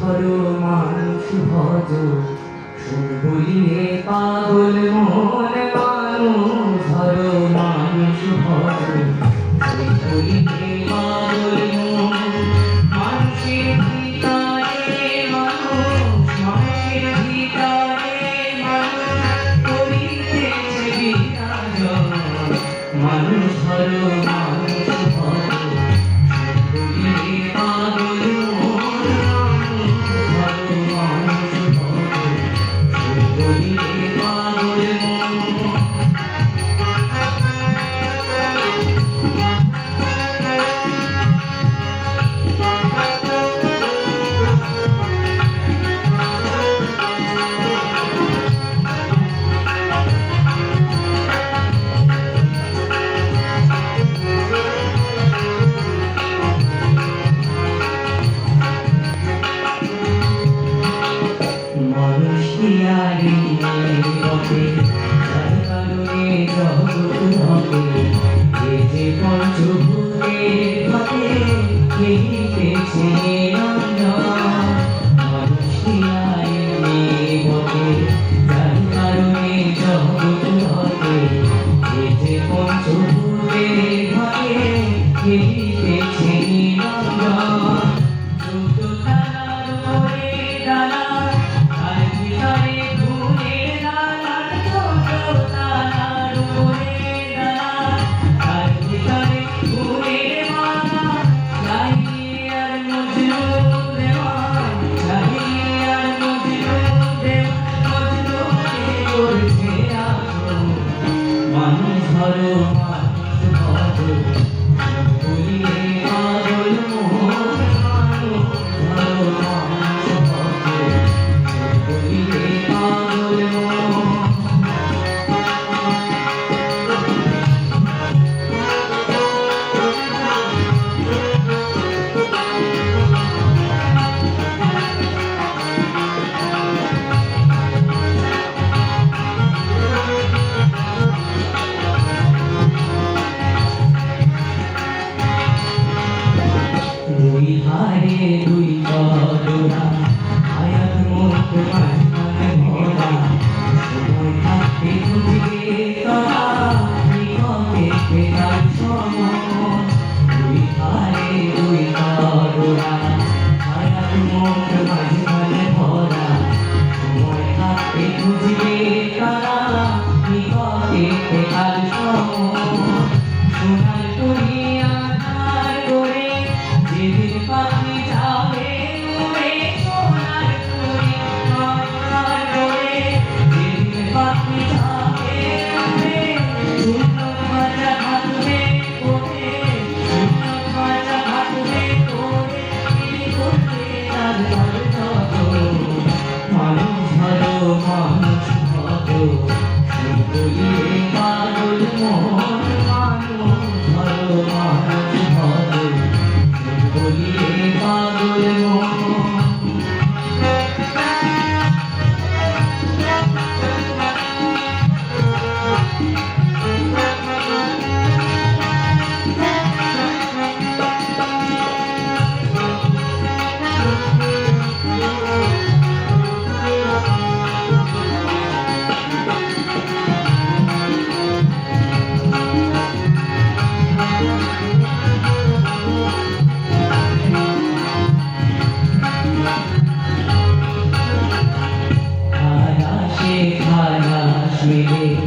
ধরো মানুষ ভজ সর্বলিয়ে পাগল মন মানুষ। ধরো মানুষ ভজ সর্বলিয়ে পাগল মন। মানুষের ভিতরে মানুষ, মানুষের ভিতরে মানুষ। করিতেছে বিরাজ মানুষ ধরো som.